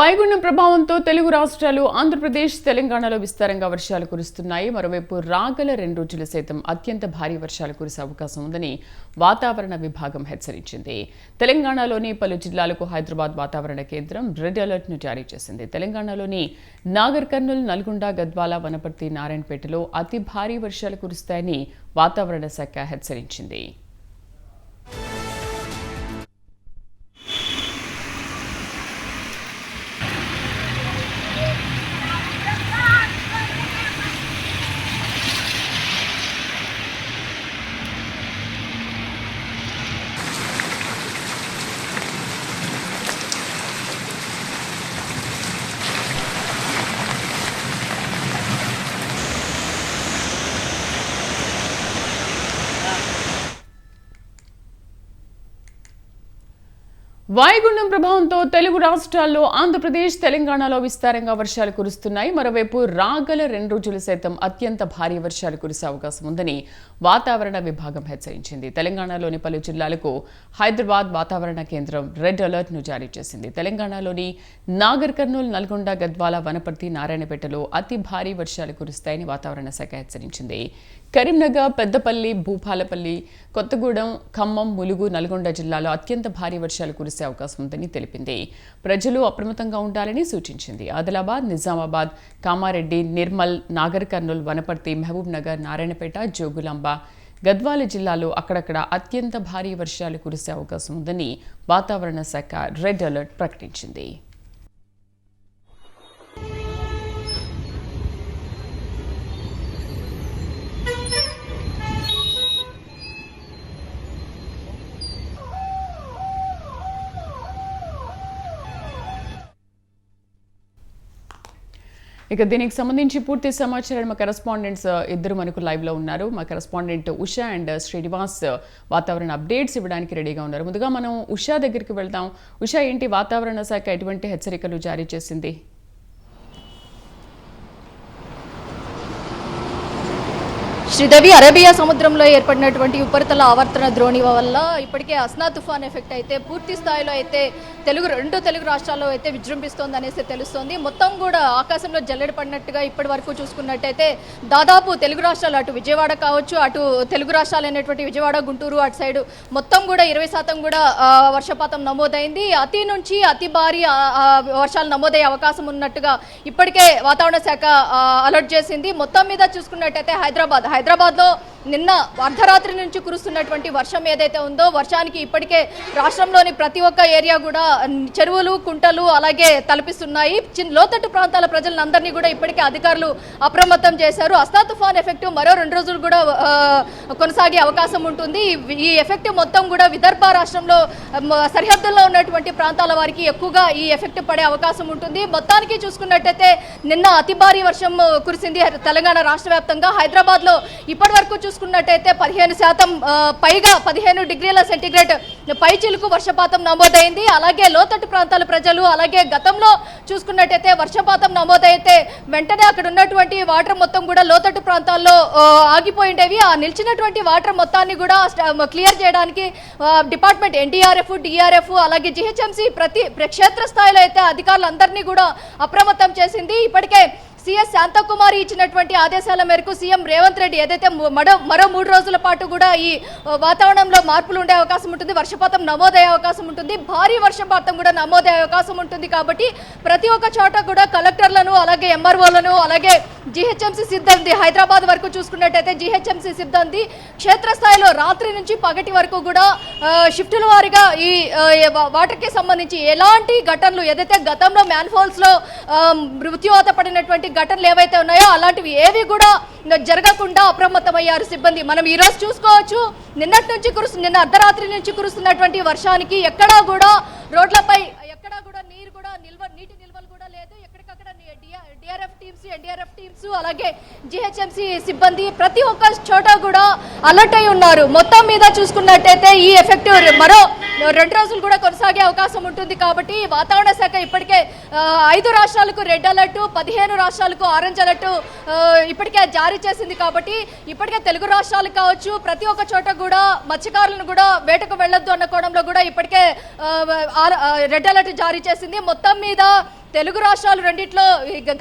వాయుగుండం ప్రభావంతో తెలుగు రాష్ట్రాలు ఆంధ్రప్రదేశ్ తెలంగాణలో విస్తారంగా వర్షాలు కురుస్తున్నాయి. మరోవైపు రాగల రెండు రోజులు సైతం అత్యంత భారీ వర్షాలు కురిసే అవకాశం ఉందని వాతావరణ విభాగం హెచ్చరించింది. తెలంగాణలోని పలు జిల్లాలకు హైదరాబాద్ వాతావరణ కేంద్రం రెడ్ అలర్ట్ను జారీ చేసింది. తెలంగాణలోని నాగర్ కర్నూల్ నల్గొండ గద్వాల వనపర్తి నారాయణపేటలో అతి భారీ వర్షాలు కురుస్తాయని వాతావరణ శాఖ హెచ్చరించింది. వాయుగుండం ప్రభావంతో తెలుగు రాష్ట్రాల్లో ఆంధ్రప్రదేశ్ తెలంగాణలో విస్తారంగా వర్షాలు కురుస్తున్నాయి. మరోవైపు రాగల రెండు రోజులు సైతం అత్యంత భారీ వర్షాలు కురిసే అవకాశం ఉందని వాతావరణ విభాగం హెచ్చరించింది. తెలంగాణలోని పలు జిల్లాలకు హైదరాబాద్ వాతావరణ కేంద్రం రెడ్ అలర్ట్ను జారీ చేసింది. తెలంగాణలోని నాగర్ కర్నూల్ నల్గొండ గద్వాల వనపర్తి నారాయణపేటలో అతి భారీ వర్షాలు కురుస్తాయని వాతావరణ శాఖ హెచ్చరించింది. కరీంనగర్ పెద్దపల్లి భూపాలపల్లి కొత్తగూడెం ఖమ్మం ములుగు నల్గొండ జిల్లాలో అత్యంత భారీ వర్షాలు కురిసే అవకాశం ఉందని తెలిపింది. ప్రజలు అప్రమత్తంగా ఉండాలని సూచించింది. ఆదిలాబాద్ నిజామాబాద్ కామారెడ్డి నిర్మల్ నాగర్ కర్నూల్ వనపర్తి మహబూబ్ నగర్ నారాయణపేట జోగులాంబ గద్వాల జిల్లాలో అక్కడక్కడ అత్యంత భారీ వర్షాలు కురిసే అవకాశం ఉందని వాతావరణ శాఖ రెడ్ అలర్ట్ ప్రకటించింది. ఇక దీనికి సంబంధించి పూర్తి సమాచారం మా కరెస్పాండెంట్స్ ఇద్దరు మనకు లైవ్లో ఉన్నారు. మా కరెస్పాండెంట్ ఉషా అండ్ శ్రీనివాస్ వాతావరణ అప్డేట్స్ ఇవ్వడానికి రెడీగా ఉన్నారు. ముందుగా మనం ఉషా దగ్గరికి వెళ్దాం. ఉషా ఏంటి వాతావరణ శాఖ ఎటువంటి హెచ్చరికలు జారీ చేసింది? శ్రీదేవి అరేబియా సముద్రంలో ఏర్పడినటువంటి ఉపరితల ఆవర్తన ద్రోణి వల్ల ఇప్పటికే అస్నా తుఫాన్ ఎఫెక్ట్ అయితే పూర్తి స్థాయిలో అయితే తెలుగు రెండు తెలుగు రాష్ట్రాల్లో అయితే విజృంభిస్తోంది అనేసి తెలుస్తోంది. మొత్తం కూడా ఆకాశంలో జల్లెడ పడినట్టుగా ఇప్పటి వరకు చూసుకున్నట్టయితే దాదాపు తెలుగు రాష్ట్రాలు అటు విజయవాడ కావచ్చు అటు తెలుగు రాష్ట్రాలు అయినటువంటి విజయవాడ గుంటూరు అటు సైడ్ మొత్తం కూడా ఇరవై శాతం కూడా వర్షపాతం నమోదైంది. అతి నుంచి అతి భారీ వర్షాలు నమోదయ్యే అవకాశం ఉన్నట్టుగా ఇప్పటికే వాతావరణ శాఖ అలర్ట్ చేసింది. మొత్తం మీద చూసుకున్నట్టయితే హైదరాబాద్ హైదరాబాద్లో నిన్న అర్ధరాత్రి నుంచి కురుస్తున్నటువంటి వర్షం ఏదైతే ఉందో వర్షానికి ఇప్పటికే రాష్ట్రంలోని ప్రతి ఒక్క ఏరియా కూడా చెరువులు కుంటలు అలాగే తలపిస్తున్నాయి. చిన్న లోతట్టు ప్రాంతాల ప్రజలందరినీ కూడా ఇప్పటికే అధికారులు అప్రమత్తం చేశారు. అస్తా తుఫాన్ ఎఫెక్ట్ మరో రెండు రోజులు కూడా కొనసాగే అవకాశం ఉంటుంది. ఈ- ఎఫెక్ట్ మొత్తం కూడా విదర్భ రాష్ట్రంలో సరిహద్దుల్లో ఉన్నటువంటి ప్రాంతాల వారికి ఎక్కువగా ఈ ఎఫెక్ట్ పడే అవకాశం ఉంటుంది. మొత్తానికి చూసుకున్నట్టయితే నిన్న అతి భారీ వర్షం కురిసింది తెలంగాణ రాష్ట్ర వ్యాప్తంగా. హైదరాబాద్లో ఇప్పటివరకు ఇప్పటి వరకు చూసుకున్నట్టయితే పదిహేను శాతం పైగా పదిహేను డిగ్రీల సెంటీగ్రేడ్ పై చిలుకు వర్షపాతం నమోదైంది. అలాగే లోతట్టు ప్రాంతాల ప్రజలు అలాగే గతంలో చూసుకున్నట్టయితే వర్షపాతం నమోదైతే వెంటనే అక్కడ ఉన్నటువంటి వాటర్ మొత్తం కూడా లోతట్టు ప్రాంతాల్లో ఆగిపోయిండేవి. ఆ నిలిచినటువంటి వాటర్ మొత్తాన్ని కూడా క్లియర్ చేయడానికి డిపార్ట్మెంట్ ఎన్డీఆర్ఎఫ్ డిఆర్ఎఫ్ అలాగే జిహెచ్ఎంసీ ప్రతి క్షేత్ర స్థాయిలో అయితే అధికారులందరినీ కూడా అప్రమత్తం చేసింది. ఇప్పటికే సీఎస్ శాంతకుమారి ఇచ్చినటువంటి ఆదేశాల మేరకు సీఎం రేవంత్ రెడ్డి ఏదైతే మడ మరో మరో మూడు రోజుల పాటు కూడా ఈ వాతావరణంలో మార్పులు ఉండే అవకాశం ఉంటుంది వర్షపాతం నమోదయ్యే అవకాశం ఉంటుంది భారీ వర్షపాతం కూడా నమోదయ్యే అవకాశం ఉంటుంది కాబట్టి ప్రతి ఒక్క చోట కూడా కలెక్టర్లను అలాగే ఎంఆర్ఓలను అలాగే జిహెచ్ఎంసీ సిబ్బంది హైదరాబాద్ వరకు చూసుకున్నట్టయితే జిహెచ్ఎంసీ సిబ్బంది క్షేత్రస్థాయిలో రాత్రి నుంచి పగటి వరకు కూడా షిఫ్టుల వారీగా ఈ వాటర్కి సంబంధించి ఎలాంటి ఘటనలు ఏదైతే గతంలో మ్యాన్ఫాల్స్లో మృత్యువాత పడినటువంటి ఘటనలు ఏవైతే ఉన్నాయో అలాంటివి ఏవి కూడా జరగకుండా అప్రమత్తమయ్యారు సిబ్బంది. మనం ఈరోజు చూసుకోవచ్చు నిన్నటి నుంచి కురుస్తు నిన్న అర్ధరాత్రి నుంచి కురుస్తున్నటువంటి వర్షానికి ఎక్కడా కూడా రోడ్లపై ఎక్కడా కూడా నీరు కూడా నిల్వ నీటి నిల్వలు కూడా లేదు ఎక్కడికక్కడ డిఆర్ఎఫ్ టీమ్స్ ఎన్డీఆర్ఎఫ్ టీమ్స్ అలాగే జిహెచ్ఎంసీ సిబ్బంది ప్రతి ఒక్క చోట కూడా అలర్ట్ అయి ఉన్నారు. మొత్తం మీద చూసుకున్నట్టయితే ఈ ఎఫెక్ట్ మరో రెండు రోజులు కూడా కొనసాగే అవకాశం ఉంటుంది కాబట్టి వాతావరణ శాఖ ఇప్పటికే ఐదు రాష్ట్రాలకు రెడ్ అలర్ట్ పదిహేను రాష్ట్రాలకు ఆరెంజ్ అలర్ట్ ఇప్పటికే జారీ చేసింది కాబట్టి ఇప్పటికే తెలుగు రాష్ట్రాలకు కావచ్చు ప్రతి ఒక్క చోట కూడా మత్స్యకారులను కూడా వేటకు వెళ్ళొద్దు అన్న కోణంలో కూడా ఇప్పటికే రెడ్ అలర్ట్ జారీ చేసింది. మొత్తం మీద తెలుగు రాష్ట్రాలు రెండిట్లో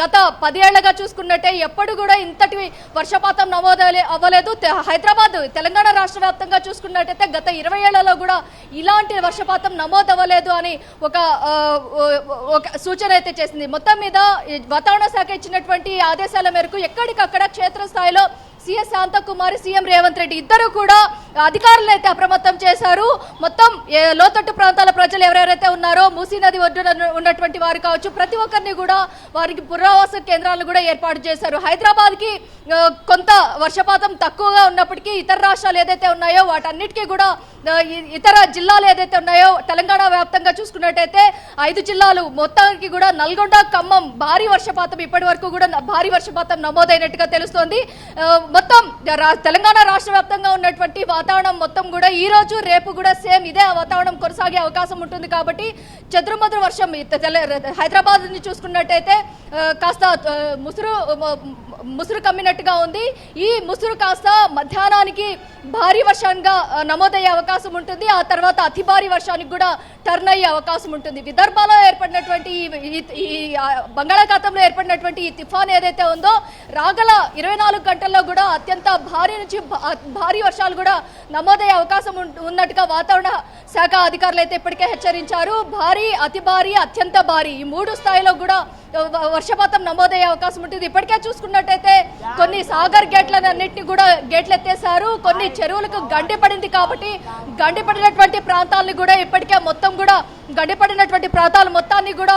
గత పదేళ్ళుగా చూసుకున్నట్టే ఎప్పుడు కూడా ఇంతటి వర్షపాతం నమోదు అవ్వలేదు. హైదరాబాద్ తెలంగాణ రాష్ట్ర వ్యాప్తంగా చూసుకున్నట్టయితే గత ఇరవై ఏళ్ళలో కూడా ఇలాంటి వర్షపాతం నమోదు అవ్వలేదు అని ఒక ఒక సూచన అయితే చేసింది. మొత్తం మీద వాతావరణ శాఖ ఇచ్చినటువంటి ఆదేశాల మేరకు ఎక్కడికక్కడ క్షేత్రస్థాయిలో సీఎస్ శాంతకుమారి సీఎం రేవంత్ రెడ్డి ఇద్దరు కూడా అధికారులను అయితే అప్రమత్తం చేశారు. మొత్తం లోతట్టు ప్రాంతాల ప్రజలు ఎవరెవరైతే ఉన్నారో మూసీ నది ఒడ్డున ఉన్నటువంటి వారు కావచ్చు ప్రతి ఒక్కరిని కూడా వారికి పునరావాస కేంద్రాలను కూడా ఏర్పాటు చేశారు. హైదరాబాద్కి కొంత వర్షపాతం తక్కువగా ఉన్నప్పటికీ ఇతర రాష్ట్రాలు ఏదైతే ఉన్నాయో వాటన్నిటికీ కూడా ఇతర జిల్లాలు ఏదైతే ఉన్నాయో తెలంగాణ వ్యాప్తంగా చూసుకున్నట్టయితే ఐదు జిల్లాలు మొత్తానికి కూడా నల్గొండ ఖమ్మం భారీ వర్షపాతం ఇప్పటి వరకు కూడా భారీ వర్షపాతం నమోదైనట్టుగా తెలుస్తోంది. మొత్తం రా- తెలంగాణ రాష్ట్ర వ్యాప్తంగా ఉన్నటువంటి వాతావరణం మొత్తం కూడా ఈ రోజు రేపు కూడా సేమ్ ఇదే వాతావరణం కొనసాగే అవకాశం ఉంటుంది కాబట్టి చతుర్మధుర వర్షం తెల- హైదరాబాద్ చూసుకున్నట్టయితే కాస్త ముసురు ముసురు కమ్మినట్టుగా ఉంది. ఈ ముసురు కాస్త మధ్యాహ్నానికి భారీ వర్షంగా నమోదయ్యే అవకాశం ఉంటుంది. ఆ తర్వాత అతి భారీ వర్షానికి కూడా టర్న్ అయ్యే అవకాశం ఉంటుంది. విదర్భలో ఏర్పడినటువంటి ఈ- బంగాళాఖాతంలో ఏర్పడినటువంటి ఈ తుఫాన్ ఏదైతే ఉందో రాగల ఇరవై నాలుగు గంటల్లో కూడా అత్యంత భారీ నుంచి భారీ వర్షాలు కూడా నమోదయ్యే అవకాశం ఉన్నట్టుగా వాతావరణ శాఖ అధికారులు అయితే ఇప్పటికే హెచ్చరించారు. భారీ అతి భారీ అత్యంత భారీ ఈ మూడు స్థాయిలో కూడా వర్షపాతం నమోదయ్యే అవకాశం ఉంటుంది. ఇప్పటికే చూసుకున్నట్టు చూసుకున్నట్టయితే కొన్ని సాగర్ గేట్లన్నింటినీ కూడా గేట్లు ఎత్తేసారు కొన్ని చెరువులకు గండి పడింది కాబట్టి గండి పడినటువంటి ప్రాంతాలని కూడా ఇప్పటికే మొత్తం కూడా గండి పడినటువంటి ప్రాంతాలు మొత్తాన్ని కూడా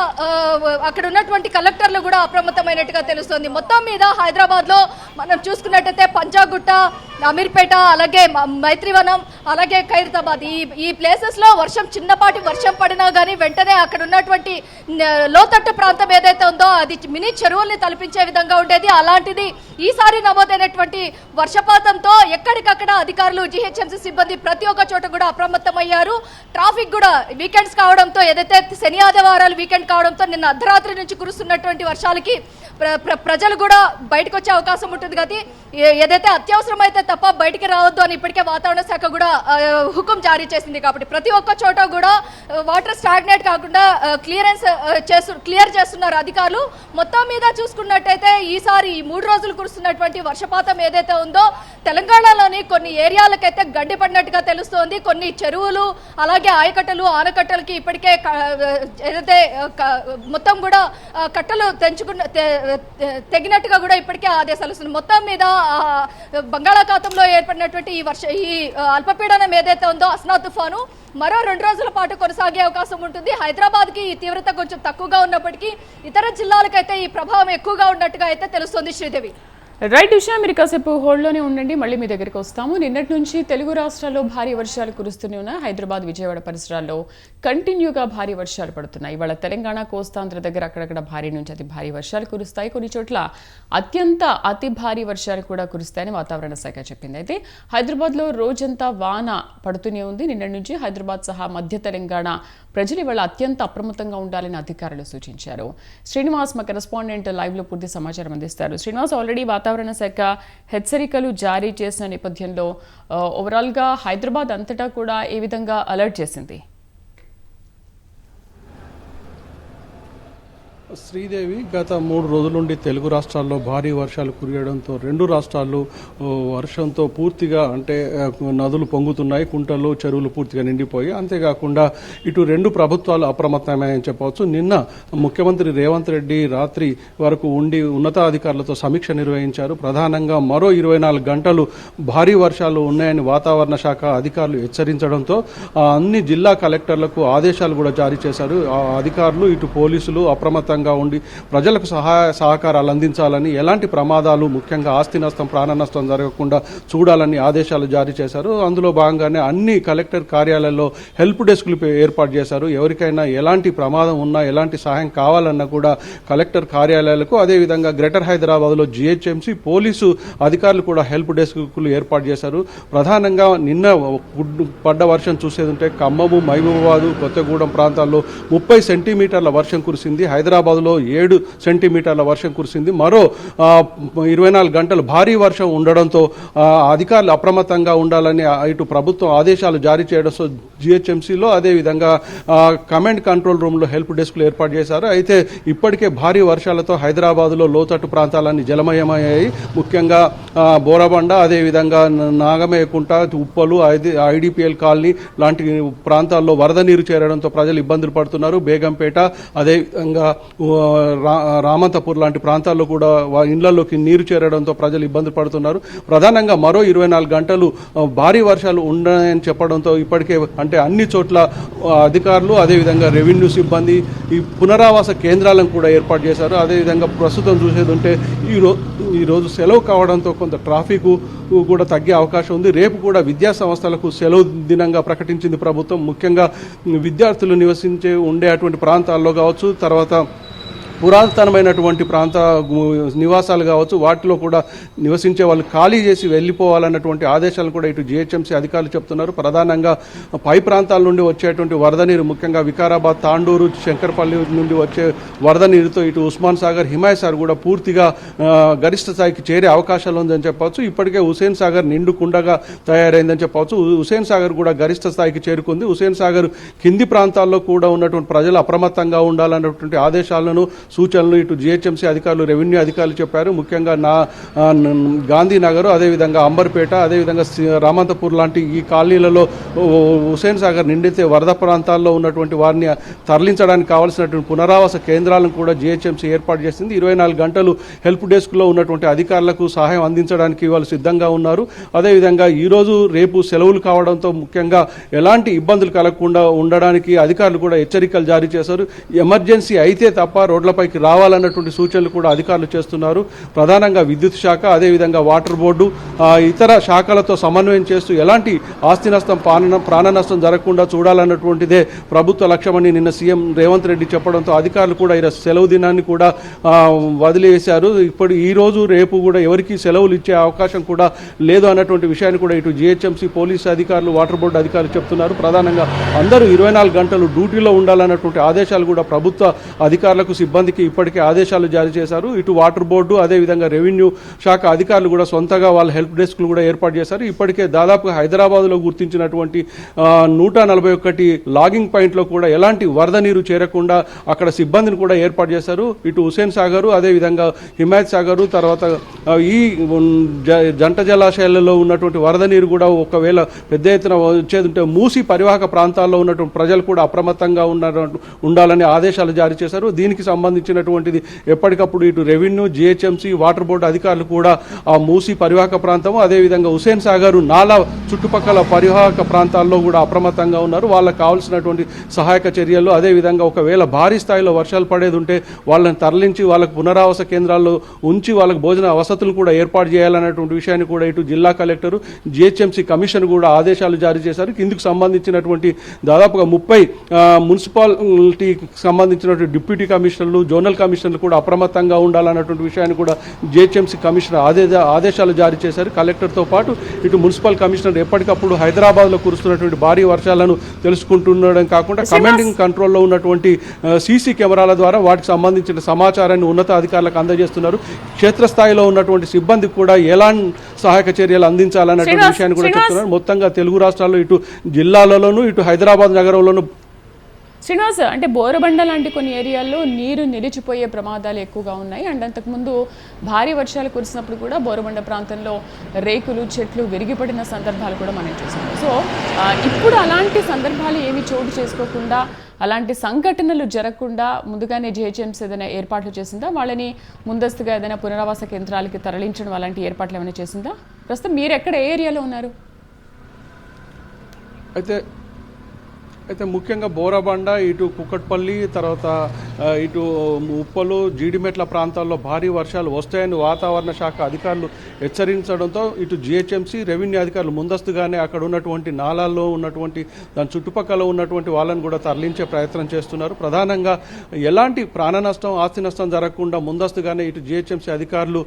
అక్కడ ఉన్నటువంటి కలెక్టర్లు కూడా అప్రమత్తమైనట్టుగా తెలుస్తుంది. మొత్తం మీద హైదరాబాద్లో మనం చూసుకున్నట్టయితే పంజాగుట్ట అమీర్పేట అలాగే మైత్రివనం అలాగే ఖైరతాబాద్. ఈ ఈ ప్లేసెస్లో వర్షం చిన్నపాటి వర్షం పడినా కానీ వెంటనే అక్కడ ఉన్నటువంటి లోతట్టు ప్రాంతం ఏదైతే ఉందో అది మినీ చెరువుల్ని తలపించే విధంగా ఉండేది. అలాంటిది ఈసారి నమోదైనటువంటి వర్షపాతంతో ఎక్కడికక్కడ అధికారులు జిహెచ్ఎంసీ సిబ్బంది ప్రతి ఒక్క చోట కూడా అప్రమత్తమయ్యారు. ట్రాఫిక్ కూడా వీకెండ్స్ కావడంతో ఏదైతే శని ఆదివారాలు వీకెండ్ కావడంతో నిన్న అర్ధరాత్రి నుంచి కురుస్తున్నటువంటి వర్షాలకి ప్రజలు కూడా బయటకు వచ్చే అవకాశం ఉంటుంది కదా ఏదైతే అత్యవసరమైతే తప్ప బయటికి రావద్దు అని ఇప్పటికే వాతావరణ శాఖ కూడా హుకుం జారీ చేసింది కాబట్టి ప్రతి ఒక్క చోట కూడా వాటర్ స్టాగ్నేట్ కాకుండా క్లియరెన్స్ చేస్తు క్లియర్ చేస్తున్నారు అధికారులు. మొత్తం మీద చూసుకున్నట్టయితే ఈసారి ఈ మూడు రోజులు కురుస్తున్నటువంటి వర్షపాతం ఏదైతే ఉందో తెలంగాణలోని కొన్ని ఏరియాలకైతే గడ్డి పడినట్టుగా తెలుస్తోంది. కొన్ని చెరువులు అలాగే ఆయకట్టలు ఆనకట్టలకి ఇప్పటికే ఏదైతే మొత్తం కూడా కట్టలు తెంచుకున్న తెగినట్టుగా కూడా ఇప్పటికే ఆదేశాలు వస్తున్నాయి. మొత్తం మీద బంగాళాఖాతంలో ఏర్పడినటువంటి ఈ వర్ష ఈ అల్పపీడనం ఏదైతే ఉందో అస్నా తుఫాను మరో రెండు రోజుల పాటు కొనసాగే అవకాశం ఉంటుంది. హైదరాబాద్కి ఈ తీవ్రత కొంచెం తక్కువగా ఉన్నప్పటికీ ఇతర జిల్లాలకైతే ఈ ప్రభావం ఎక్కువగా ఉన్నట్టుగా అయితే తెలుస్తుంది శ్రీదేవి. రైట్ ఉషా మీరు కాసేపు హోల్డ్లోనే ఉండండి. మళ్ళీ మీ దగ్గరికి వస్తాము. నిన్నటి నుంచి తెలుగు రాష్ట్రాల్లో భారీ వర్షాలు కురుస్తూనే ఉన్నాయి. హైదరాబాద్ విజయవాడ పరిసరాల్లో కంటిన్యూగా భారీ వర్షాలు పడుతున్నాయి. ఇవాళ తెలంగాణ కోస్తాంధ్ర దగ్గర అక్కడక్కడ భారీ నుంచి అతి భారీ వర్షాలు కురుస్తాయి. కొన్ని చోట్ల అత్యంత అతి భారీ వర్షాలు కూడా కురుస్తాయని వాతావరణ శాఖ చెప్పింది. అయితే హైదరాబాద్లో రోజంతా వాన పడుతూనే ఉంది. నిన్నటి నుంచి హైదరాబాద్ సహా మధ్య తెలంగాణ ప్రజలు ఇవాళ అత్యంత అప్రమత్తంగా ఉండాలని అధికారులు సూచించారు. శ్రీనివాస్ మా కరెస్పాండెంట్ లైవ్లో పూర్తి సమాచారం అందిస్తారు. శ్రీనివాస్ ఆల్రెడీ వాతావరణ శాఖ హెచ్చరికలు జారీ చేసిన నేపథ్యంలో uh, ఓవరాల్గా హైదరాబాద్ అంతటా కూడా ఏ విధంగా అలర్ట్ చేసింది? శ్రీదేవి గత మూడు రోజుల నుండి తెలుగు రాష్ట్రాల్లో భారీ వర్షాలు కురియడంతో రెండు రాష్ట్రాలు వర్షంతో పూర్తిగా అంటే నదులు పొంగుతున్నాయి కుంటలు చెరువులు పూర్తిగా నిండిపోయి అంతేకాకుండా ఇటు రెండు ప్రభుత్వాలు అప్రమత్తమని చెప్పవచ్చు. నిన్న ముఖ్యమంత్రి రేవంత్ రెడ్డి రాత్రి వరకు ఉండి ఉన్నతాధికారులతో సమీక్ష నిర్వహించారు. ప్రధానంగా మరో ఇరవై నాలుగు గంటలు భారీ వర్షాలు ఉన్నాయని వాతావరణ శాఖ అధికారులు హెచ్చరించడంతో అన్ని జిల్లా కలెక్టర్లకు ఆదేశాలు కూడా జారీ చేశారు. అధికారులు ఇటు పోలీసులు అప్రమత్తంగా ఉండి ప్రజలకు సహాయ సహకారాలు అందించాలని ఎలాంటి ప్రమాదాలు ముఖ్యంగా ఆస్తి నష్టం ప్రాణ నష్టం జరగకుండా చూడాలని ఆదేశాలు జారీ చేశారు. అందులో భాగంగానే అన్ని కలెక్టర్ కార్యాలయాల్లో హెల్ప్ డెస్క్లు ఏర్పాటు చేశారు. ఎవరికైనా ఎలాంటి ప్రమాదం ఉన్నా ఎలాంటి సహాయం కావాలన్నా కూడా కలెక్టర్ కార్యాలయాలకు అదేవిధంగా గ్రేటర్ హైదరాబాద్లో జిహెచ్ఎంసీ పోలీసు అధికారులు కూడా హెల్ప్ డెస్క్లు ఏర్పాటు చేశారు. ప్రధానంగా నిన్న పడ్డ వర్షం చూసేది ఉంటే ఖమ్మము మహబూబాబాదు కొత్తగూడెం ప్రాంతాల్లో ముప్పై సెంటీమీటర్ల వర్షం కురిసింది. హైదరాబాద్ హైదరాబాద్లో ఏడు సెంటీమీటర్ల వర్షం కురిసింది. మరో ఇరవై నాలుగు గంటలు భారీ వర్షం ఉండడంతో అధికారులు అప్రమత్తంగా ఉండాలని ఇటు ప్రభుత్వం ఆదేశాలు జారీ చేయడంతో జిహెచ్ఎంసీలో అదేవిధంగా కమాండ్ కంట్రోల్ రూమ్లో హెల్ప్ డెస్క్లు ఏర్పాటు చేశారు. అయితే ఇప్పటికే భారీ వర్షాలతో హైదరాబాద్లో లోతట్టు ప్రాంతాలన్నీ జలమయమయ్యాయి. ముఖ్యంగా బోరబండ అదేవిధంగా నాగమేకుంట ఉప్పలు ఐడిపిఎల్ కాలనీ లాంటి ప్రాంతాల్లో వరద నీరు చేరడంతో ప్రజలు ఇబ్బందులు పడుతున్నారు. బేగంపేట అదేవిధంగా రామంతపూర్ లాంటి ప్రాంతాల్లో కూడా ఇళ్ళలోకి ఇండ్లలోకి నీరు చేరడంతో ప్రజలు ఇబ్బంది పడుతున్నారు. ప్రధానంగా మరో ఇరవై నాలుగు గంటలు భారీ వర్షాలు ఉన్నాయని చెప్పడంతో ఇప్పటికే అంటే అన్ని చోట్ల అధికారులు అదేవిధంగా రెవెన్యూ సిబ్బంది ఈ పునరావాస కేంద్రాలను కూడా ఏర్పాటు చేశారు. అదేవిధంగా ప్రస్తుతం చూసేది ఉంటే ఈ రో ఈ రోజు సెలవు కావడంతో కొంత ట్రాఫిక్ కూడా తగ్గే అవకాశం ఉంది. రేపు కూడా విద్యా సంస్థలకు సెలవు దినంగా ప్రకటించింది ప్రభుత్వం. ముఖ్యంగా విద్యార్థులు నివసించే ఉండే అటువంటి ప్రాంతాల్లో కావచ్చు తర్వాత పురాతనమైనటువంటి ప్రాంత నివాసాలు కావచ్చు వాటిలో కూడా నివసించే వాళ్ళు ఖాళీ చేసి వెళ్ళిపోవాలన్నటువంటి ఆదేశాలు కూడా ఇటు జిహెచ్ఎంసీ అధికారులు చెప్తున్నారు. ప్రధానంగా పై ప్రాంతాల నుండి వచ్చేటువంటి వరద నీరు ముఖ్యంగా వికారాబాద్ తాండూరు శంకర్పల్లి నుండి వచ్చే వరద నీరుతో ఇటు ఉస్మాన్ సాగర్ హిమాయ్ సాగర్ కూడా పూర్తిగా గరిష్ట స్థాయికి చేరే అవకాశాలు ఉందని చెప్పవచ్చు. ఇప్పటికే హుసేన్ సాగర్ నిండుకుండగా తయారైందని చెప్పవచ్చు. హుసేన్ సాగర్ కూడా గరిష్ట స్థాయికి చేరుకుంది. హుసేన్ సాగర్ కింది ప్రాంతాల్లో కూడా ఉన్నటువంటి ప్రజలు అప్రమత్తంగా ఉండాలన్నటువంటి ఆదేశాలను సూచనలు ఇటు జిహెచ్ఎంసీ అధికారులు రెవెన్యూ అధికారులు చెప్పారు. ముఖ్యంగా నా గాంధీనగర్ అదేవిధంగా అంబర్పేట అదేవిధంగా రామంతపూర్ లాంటి ఈ కాలనీలలో హుసేన్ సాగర్ నిండితే వరద ప్రాంతాల్లో ఉన్నటువంటి వారిని తరలించడానికి కావాల్సినటువంటి పునరావాస కేంద్రాలను కూడా జిహెచ్ఎంసీ ఏర్పాటు చేసింది. ఇరవై నాలుగు గంటలు హెల్ప్ డెస్క్లో ఉన్నటువంటి అధికారులకు సహాయం అందించడానికి వాళ్ళు సిద్ధంగా ఉన్నారు. అదేవిధంగా ఈరోజు రేపు సెలవులు కావడంతో ముఖ్యంగా ఎలాంటి ఇబ్బందులు కలగకుండా ఉండడానికి అధికారులు కూడా హెచ్చరికలు జారీ చేశారు. ఎమర్జెన్సీ అయితే తప్ప రోడ్లపై పైకి రావాలన్నటువంటి సూచనలు కూడా అధికారులు చేస్తున్నారు. ప్రధానంగా విద్యుత్ శాఖ అదేవిధంగా వాటర్ బోర్డు ఇతర శాఖలతో సమన్వయం చేస్తూ ఎలాంటి ఆస్తి నష్టం ప్రాణ ప్రాణ నష్టం జరగకుండా చూడాలన్నటువంటిదే ప్రభుత్వ లక్ష్యమని నిన్న సీఎం రేవంత్ రెడ్డి చెప్పడంతో అధికారులు కూడా ఈరోజు సెలవు దినాన్ని కూడా ఆ, వదిలేశారు. ఇప్పుడు ఈ రోజు రేపు కూడా ఎవరికి సెలవులు ఇచ్చే అవకాశం కూడా లేదు అన్నటువంటి విషయాన్ని కూడా ఇటు జిహెచ్ఎంసీ పోలీసు అధికారులు వాటర్ బోర్డు అధికారులు చెప్తున్నారు. ప్రధానంగా అందరూ ఇరవై నాలుగు గంటలు డ్యూటీలో ఉండాలన్నటువంటి ఆదేశాలు కూడా ప్రభుత్వ అధికారులకు సిబ్బంది సిబ్బందికి ఇప్పటికే ఆదేశాలు జారీ చేశారు. ఇటు వాటర్ బోర్డు అదేవిధంగా రెవెన్యూ శాఖ అధికారులు కూడా సొంతగా వాళ్ళ హెల్ప్ డెస్క్లు కూడా ఏర్పాటు చేశారు. ఇప్పటికే దాదాపుగా హైదరాబాద్లో గుర్తించినటువంటి నూట నలభై ఒకటి లాగింగ్ పాయింట్లో కూడా ఎలాంటి వరద నీరు చేరకుండా అక్కడ సిబ్బందిని కూడా ఏర్పాటు చేశారు. ఇటు హుసేన్ సాగరు అదేవిధంగా హిమాయత్ సాగరు తర్వాత ఈ జంట జలాశయాలలో ఉన్నటువంటి వరద నీరు కూడా ఒకవేళ పెద్ద ఎత్తున వచ్చేది ఉంటే మూసి పరివాహక ప్రాంతాల్లో ఉన్నటువంటి ప్రజలు కూడా అప్రమత్తంగా ఉన్న ఉండాలని ఆదేశాలు జారీ చేశారు. దీనికి సంబంధించినటువంటిది. ఎప్పటికప్పుడు ఇటు రెవెన్యూ జిహెచ్ఎంసీ వాటర్ బోర్డు అధికారులు కూడా ఆ మూసి పరివాహక ప్రాంతము అదేవిధంగా హుసేన్ సాగర్ నాలా చుట్టుపక్కల పరివాహక ప్రాంతాల్లో కూడా అప్రమత్తంగా ఉన్నారు. వాళ్ళకి కావాల్సినటువంటి సహాయక చర్యలు అదేవిధంగా ఒకవేళ భారీ స్థాయిలో వర్షాలు పడేది ఉంటే వాళ్ళని తరలించి వాళ్ళకు పునరావాస కేంద్రాల్లో ఉంచి వాళ్ళకు భోజన వసతులు కూడా ఏర్పాటు చేయాలన్నటువంటి విషయాన్ని కూడా ఇటు జిల్లా కలెక్టర్ జిహెచ్ఎంసీ కమిషన్ కూడా ఆదేశాలు జారీ చేశారు. ఇందుకు సంబంధించినటువంటి దాదాపుగా ముప్పై మున్సిపాలిటీకి సంబంధించినటువంటి డిప్యూటీ కమిషనర్లు జోనల్ కమిషనర్లు కూడా అప్రమత్తంగా ఉండాలన్నటువంటి విషయాన్ని కూడా జిహెచ్ఎంసీ కమిషనర్ ఆదేశ ఆదేశాలు జారీ చేశారు. కలెక్టర్తో పాటు ఇటు మున్సిపల్ కమిషనర్ ఎప్పటికప్పుడు హైదరాబాద్లో కురుస్తున్నటువంటి భారీ వర్షాలను తెలుసుకుంటుండడం కాకుండా కమాండింగ్ కంట్రోల్లో ఉన్నటువంటి సీసీ కెమెరాల ద్వారా వాటికి సంబంధించిన సమాచారాన్ని ఉన్నత అధికారులకు అందజేస్తున్నారు. క్షేత్రస్థాయిలో ఉన్నటువంటి సిబ్బందికి కూడా ఎలాంటి సహాయక చర్యలు అందించాలన్నటువంటి విషయాన్ని కూడా. చెప్తున్నారు. మొత్తంగా తెలుగు రాష్ట్రాల్లో ఇటు జిల్లాలలోనూ ఇటు హైదరాబాద్ నగరంలోనూ శ్రీనివాస్ అంటే బోరబండ లాంటి కొన్ని ఏరియాల్లో నీరు నిలిచిపోయే ప్రమాదాలు ఎక్కువగా ఉన్నాయి. అండ్ అంతకుముందు భారీ వర్షాలు కురిసినప్పుడు కూడా బోరబండ ప్రాంతంలో రేకులు చెట్లు విరిగిపడిన సందర్భాలు కూడా మనం చూసాం. సో ఇప్పుడు అలాంటి సందర్భాలు ఏమి చోటు చేసుకోకుండా అలాంటి సంఘటనలు జరగకుండా ముందుగానే జిహెచ్ఎంసీ ఏదైనా ఏర్పాట్లు చేసిందా? వాళ్ళని ముందస్తుగా ఏదైనా పునరావాస కేంద్రాలకి తరలించడం అలాంటి ఏర్పాట్లు ఏమైనా చేసిందా? ప్రస్తుతం మీరు ఎక్కడ ఏ ఏరియాలో ఉన్నారు? అయితే అయితే ముఖ్యంగా బోరాబండ ఇటు కుక్కట్పల్లి తర్వాత ఇటు ఉప్పలు జీడిమెట్ల ప్రాంతాల్లో భారీ వర్షాలు వస్తాయని వాతావరణ శాఖ అధికారులు హెచ్చరించడంతో ఇటు జిహెచ్ఎంసీ రెవెన్యూ అధికారులు ముందస్తుగానే అక్కడ ఉన్నటువంటి నాలాల్లో ఉన్నటువంటి దాని చుట్టుపక్కల ఉన్నటువంటి వాళ్ళని కూడా తరలించే ప్రయత్నం చేస్తున్నారు. ప్రధానంగా ఎలాంటి ప్రాణ నష్టం ఆస్తి నష్టం జరగకుండా ముందస్తుగానే ఇటు జిహెచ్ఎంసీ అధికారులు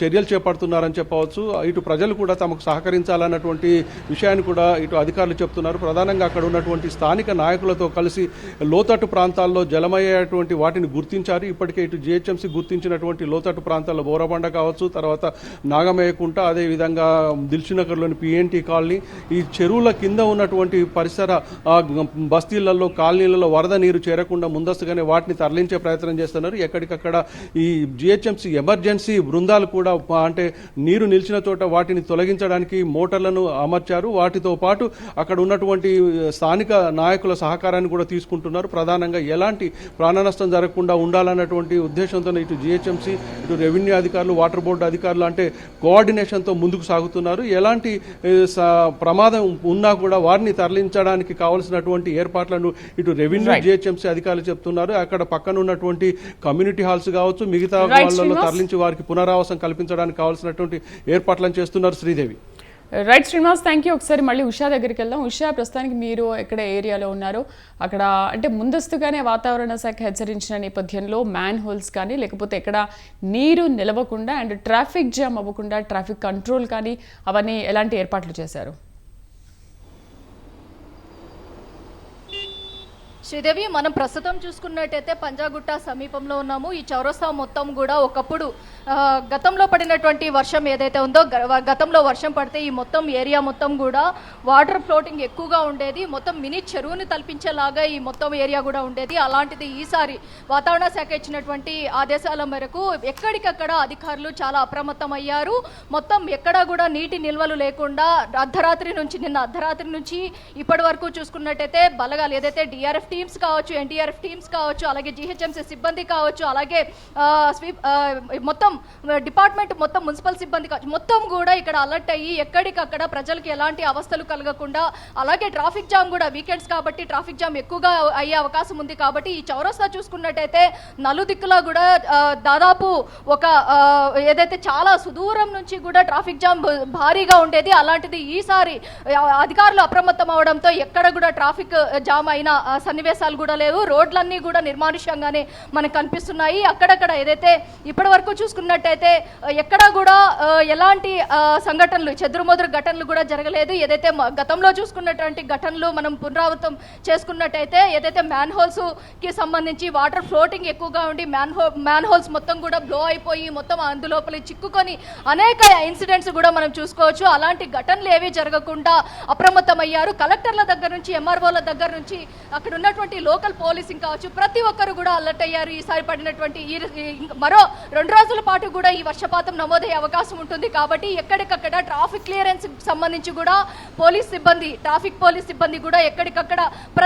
చర్యలు చేపడుతున్నారని చెప్పవచ్చు. ఇటు ప్రజలు కూడా తమకు సహకరించాలన్నటువంటి విషయాన్ని కూడా ఇటు అధికారులు చెప్తున్నారు. ప్రధానంగా అక్కడ ఉన్నటువంటి స్థానిక నాయకులతో కలిసి లోతట్టు ప్రాంతాల్లో జలమయ్యేటువంటి వాటిని గుర్తించారు. ఇప్పటికే ఇటు జిహెచ్ఎంసీ గుర్తించినటువంటి లోతట్టు ప్రాంతాల్లో బోరబండ కావచ్చు తర్వాత నాగమేయకుంట అదేవిధంగా దిల్సునగర్లోని పిఎన్టీ కాలనీ. ఈ చెరువుల కింద ఉన్నటువంటి పరిసర బస్తీలలో కాలనీలలో వరద నీరు చేరకుండా ముందస్తుగానే వాటిని తరలించే ప్రయత్నం చేస్తున్నారు. ఎక్కడికక్కడ ఈ జిహెచ్ఎంసీ ఎమర్జెన్సీ బృందాలు కూడా అంటే నీరు నిలిచిన చోట వాటిని తొలగించడానికి మోటార్లను అమర్చారు. వాటితో పాటు అక్కడ ఉన్నటువంటి స్థానిక నాయకుల సహకారాన్ని కూడా తీసుకుంటున్నారు. ప్రధానంగా ఎలాంటి ప్రాణ నష్టం జరగకుండా ఉండాలన్నటువంటి ఉద్దేశంతో ఇటు జిహెచ్ఎంసీ ఇటు రెవెన్యూ అధికారులు వాటర్ బోర్డు అధికారులు అంటే కోఆర్డినేషన్తో ముందుకు సాగుతున్నారు ఎలాంటి ప్రమాదం ఉన్నా కూడా వారిని తరలించడానికి కావలసినటువంటి ఏర్పాట్లను ఇటు రెవెన్యూ. జిహెచ్ఎంసీ అధికారులు చెప్తున్నారు అక్కడ పక్కన ఉన్నటువంటి కమ్యూనిటీ హాల్స్ కావచ్చు మిగతా వాళ్ళలో. తరలించి వారికి పునరావాసం కల్పించడానికి కావాల్సినటువంటి ఏర్పాట్లను చేస్తున్నారు Sridevi right Srinivas thank you ఒకసారి మళ్ళీ ఉషా దగ్గరికి వెళ్దాం. ఉషా ప్రస్తుతానికి మీరు ఎక్కడ ఏరియాలో ఉన్నారో? అక్కడ అంటే ముందస్తుగానే వాతావరణ శాఖ హెచ్చరించిన నేపథ్యంలో మ్యాన్ హోల్స్ కానీ లేకపోతే ఎక్కడ నీరు నిలవకుండా అండ్ ట్రాఫిక్ జామ్ అవ్వకుండా ట్రాఫిక్ కంట్రోల్ కానీ అవన్నీ ఎలాంటి ఏర్పాట్లు చేశారు? శ్రీదేవి మనం ప్రస్తుతం చూసుకున్నట్టయితే పంజాగుట్ట సమీపంలో ఉన్నాము. ఈ చౌరస్తా మొత్తం కూడా ఒకప్పుడు గతంలో పడినటువంటి వర్షం ఏదైతే ఉందో గతంలో వర్షం పడితే ఈ మొత్తం ఏరియా మొత్తం కూడా వాటర్ ఫ్లోటింగ్ ఎక్కువగా ఉండేది. మొత్తం మినీ చెరువుని తలపించేలాగా ఈ మొత్తం ఏరియా కూడా ఉండేది. అలాంటిది ఈసారి వాతావరణ శాఖ ఇచ్చినటువంటి ఆదేశాల మేరకు ఎక్కడికక్కడ అధికారులు చాలా అప్రమత్తం అయ్యారు మొత్తం ఎక్కడా కూడా నీటి నిల్వలు లేకుండా అర్ధరాత్రి నుంచి నిన్న అర్ధరాత్రి నుంచి ఇప్పటి వరకు చూసుకున్నట్టయితే బలగాలు ఏదైతే డిఆర్ఎఫ్టీ టీమ్స్ కావచ్చు ఎన్డీఆర్ఎఫ్ టీమ్స్ కావచ్చు అలాగే జిహెచ్ఎంసీ సిబ్బంది కావచ్చు అలాగే స్వీప్ మొత్తం డిపార్ట్మెంట్ మొత్తం మున్సిపల్ సిబ్బంది కావచ్చు మొత్తం కూడా ఇక్కడ అలర్ట్ అయ్యి ఎక్కడికక్కడ ప్రజలకు ఎలాంటి అవస్థలు కలగకుండా అలాగే ట్రాఫిక్ జామ్ కూడా వీకెండ్స్ కాబట్టి ట్రాఫిక్ జామ్ ఎక్కువగా అయ్యే అవకాశం ఉంది కాబట్టి ఈ చౌరస్తా చూసుకున్నట్టయితే నలుదిక్కులా కూడా దాదాపు ఒక ఏదైతే చాలా సుదూరం నుంచి కూడా ట్రాఫిక్ జామ్ భారీగా ఉండేది అలాంటిది ఈసారి అధికారులు అప్రమత్తం అవడంతో ఎక్కడ కూడా ట్రాఫిక్ జామ్ అయిన సన్నివేశం సన్నివేశాలు కూడా లేవు. రోడ్లన్నీ కూడా నిర్మానుష్యంగానే మనకు కనిపిస్తున్నాయి. అక్కడక్కడ ఏదైతే ఇప్పటి వరకు చూసుకున్నట్టయితే ఎక్కడా కూడా ఎలాంటి సంఘటనలు చెదురుమదురు ఘటనలు కూడా జరగలేదు. ఏదైతే గతంలో చూసుకున్నటువంటి ఘటనలు మనం పునరావృతం చేసుకున్నట్టయితే ఏదైతే మ్యాన్ హోల్స్కి సంబంధించి వాటర్ ఫ్లోటింగ్ ఎక్కువగా ఉండి మ్యాన్ హో మ్యాన్ హోల్స్ మొత్తం కూడా బ్లో అయిపోయి మొత్తం అందులోపలి చిక్కుకొని అనేక ఇన్సిడెంట్స్ కూడా మనం చూసుకోవచ్చు. అలాంటి ఘటనలు ఏవి జరగకుండా అప్రమత్తమయ్యారు. కలెక్టర్ల దగ్గర నుంచి ఎంఆర్ఓల దగ్గర నుంచి అక్కడ ఉన్నటువంటి లోకల్ పోలీసింగ్ కావచ్చు ప్రతి ఒక్కరు కూడా అలర్ట్ అయ్యారు. ఈసారి పడినటువంటి ఈ మరో రెండు రోజుల పాటు కూడా ఈ వర్షపాతం నమోదయ్యే అవకాశం ఉంటుంది. కాబట్టి ఎక్కడికక్కడ ట్రాఫిక్ క్లియరెన్స్ సంబంధించి కూడా పోలీస్ సిబ్బంది ట్రాఫిక్ పోలీస్ సిబ్బంది కూడా ఎక్కడికక్కడ